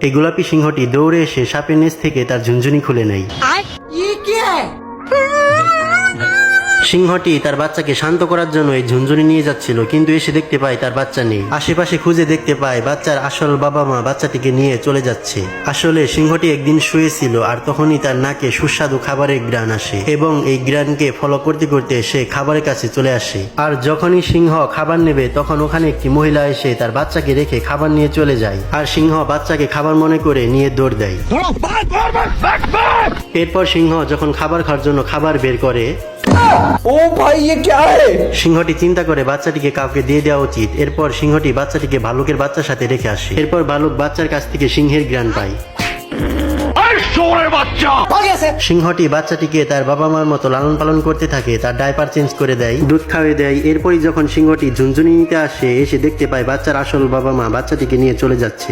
এই গোলাপি সিংহটি দৌড়ে এসে সাপের নেস থেকে তার ঝুনঝুনি খুলে নেয়। সিংহটি তার বাচ্চাকে শান্ত করার জন্য এই ঝুনঝুনি নিয়ে যাচ্ছিল কিন্তু এসে দেখতে পায় তার বাচ্চা নেই। আশেপাশে খুঁজে দেখতে পায় বাচ্চার আসল বাবা মা বাচ্চাটিকে নিয়ে চলে যাচ্ছে। আসলে সিংহটি একদিন শুয়েছিল আর তখনই তার নাকে সুস্বাদু খাবারের গ্রান আসে এবং এই গ্রানকে ফলো করতে করতে সে খাবারের কাছে চলে আসে। আর যখনই সিংহ খাবার নেবে তখন ওখানে একটি মহিলা এসে তার বাচ্চাকে রেখে খাবার নিয়ে চলে যায়। আর সিংহ বাচ্চাকে খাবার মনে করে নিয়ে দৌড় দেয়। এরপর সিংহ যখন খাবার খাওয়ার জন্য খাবার বের করে ओ भाई ये क्या है সিংহটি চিন্তা করে বাচ্চাটিকে কাউকে দিয়ে দেওয়া উচিত এরপর সিংহটি বাচ্চাটিকে ভালুকের বাচ্চার সাথে রেখে আসে এরপর ভালুক বাচ্চার কাছ থেকে সিংহের জ্ঞান পায় সিংহটি বাচ্চাটিকে তার বাবা মার মতো লালন পালন করতে থাকে তার ডাইপার চেঞ্জ করে দেয় দুধ খাওয়াই দেয় এরপরই যখন সিংহটি ঝুনঝুনি নিতে আসে এসে দেখতে পায় বাচ্চার আসল বাবা মা বাচ্চাটিকে নিয়ে চলে যাচ্ছে